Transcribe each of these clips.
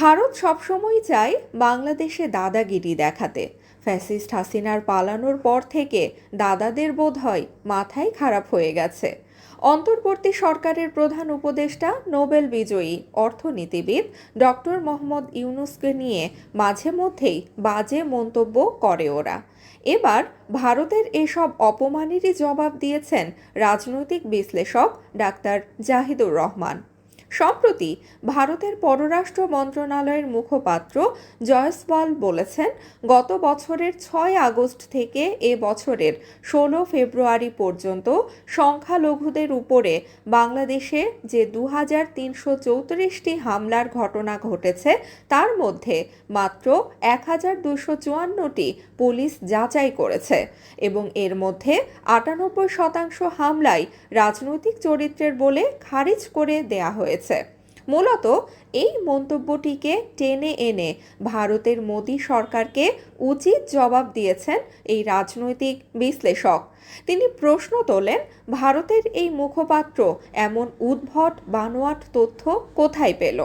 ভারত সবসময় চায় বাংলাদেশে দাদাগিরি দেখাতে। ফ্যাসিস্ট হাসিনার পালানোর পর থেকে দাদাদের বোধ হয় মাথায় খারাপ হয়ে গেছে। অন্তর্বর্তী সরকারের প্রধান উপদেষ্টা, নোবেল বিজয়ী অর্থনীতিবিদ ডক্টর মোহাম্মদ ইউনুসকে নিয়ে মাঝে মধ্যেই বাজে মন্তব্য করে ওরা। এবার ভারতের এসব অপমানেরই জবাব দিয়েছেন রাজনৈতিক বিশ্লেষক ডাক্তার জাহিদুর রহমান। সম্প্রতি ভারতের পররাষ্ট্র মন্ত্রণালয়ের মুখপাত্র জয়সওয়াল বলেছেন, গত বছরের ছয় আগস্ট থেকে এ বছরের ষোলো ফেব্রুয়ারি পর্যন্ত সংখ্যালঘুদের উপরে বাংলাদেশে যে দু হাজার তিনশো চৌত্রিশটি হামলার ঘটনা ঘটেছে, তার মধ্যে মাত্র এক হাজার দুশো চুয়ান্নটি পুলিশ যাচাই করেছে এবং এর মধ্যে আটানব্বই শতাংশ হামলাই রাজনৈতিক চরিত্রের বলে খারিজ করে দেয়া হয়েছে। মূলত এই মন্তব্যটিকে টেনে এনে ভারতের মোদী সরকারকে উচিত জবাব দিয়েছেন এই রাজনৈতিক বিশ্লেষক। তিনি প্রশ্ন তোলেন, ভারতের এই মুখপাত্র এমন উদ্ভট বানোয়াট তথ্য কোথায় পেল?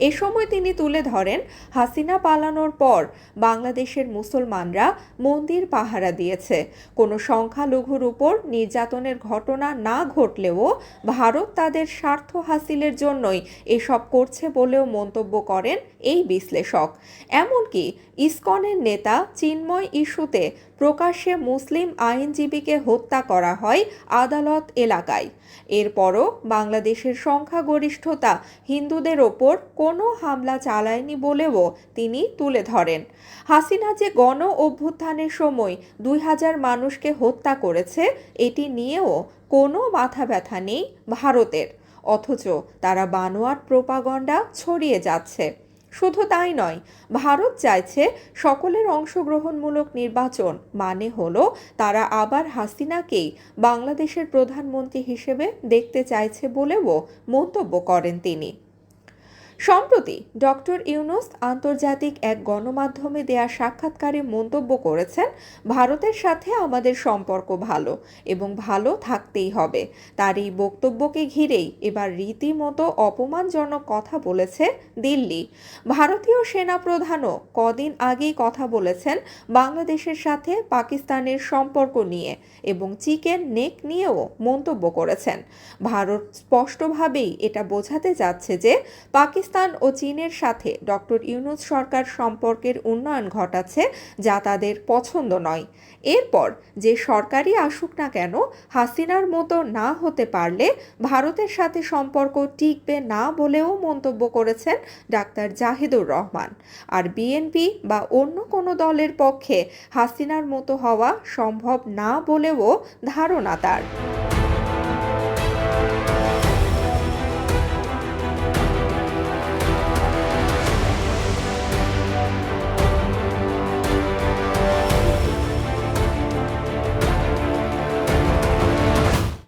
এ সময় তিনি তুলে ধরেন, হাসিনা পালানোর পর বাংলাদেশের মুসলমানরা মন্দির পাহারা দিয়েছে। কোনো সংখ্যালঘুর উপর নির্যাতনের ঘটনা না ঘটলেও ভারত তাদের স্বার্থ হাসিলের জন্যই এসব করছে বলেও মন্তব্য করেন এই বিশ্লেষক। এমনকি ইসকনের নেতা চিন্ময় ইস্যুতে প্রকাশ্যে মুসলিম আইনজীবীকে হত্যা করা হয় আদালত এলাকায়। এরপরও বাংলাদেশের সংখ্যাগরিষ্ঠতা হিন্দুদের ওপর কোনো হামলা চালায়নি বলেও তিনি তুলে ধরেন। হাসিনা যে গণ অভ্যুত্থানের সময় দুই হাজার মানুষকে হত্যা করেছে, এটি নিয়েও কোনো মাথা ব্যথা নেই ভারতের। অথচ তারা বানোয়াট প্রোপাগণ্ডা ছড়িয়ে যাচ্ছে। শুধু তাই নয়, ভারত চাইছে সকলের অংশগ্রহণমূলক নির্বাচন মানে হলো তারা আবার হাসিনাকেই বাংলাদেশের প্রধানমন্ত্রী হিসেবে দেখতে চাইছে বলেও মন্তব্য করেন তিনি। সম্প্রতি ডক্টর ইউনুস আন্তর্জাতিক এক গণমাধ্যমে দেয়া সাক্ষাৎকারে মন্তব্য করেছেন, ভারতের সাথে আমাদের সম্পর্ক ভালো এবং ভালো থাকতেই হবে। তার এই বক্তব্যকে ঘিরেই এবার রীতিমতো অপমানজনক কথা বলেছে দিল্লি। ভারতীয় সেনাপ্রধানও কদিন আগেই কথা বলেছেন বাংলাদেশের সাথে পাকিস্তানের সম্পর্ক নিয়ে এবং চিকেন নেক নিয়েও মন্তব্য করেছেন। ভারত স্পষ্টভাবেই এটা বোঝাতে যাচ্ছে যে, পাকিস্তান পাকিস্তান ও চীনের সাথে ডক্টর ইউনুস সরকার সম্পর্কের উন্নয়ন ঘটাচ্ছে যা তাদের পছন্দ নয়। এরপর যে সরকারই আসুক না কেন, হাসিনার মতো না হতে পারলে ভারতের সাথে সম্পর্ক টিকবে না বলেও মন্তব্য করেছেন ডাক্তার জাহিদুর রহমান। আর বিএনপি বা অন্য কোনো দলের পক্ষে হাসিনার মতো হওয়া সম্ভব না বলেও ধারণা তার।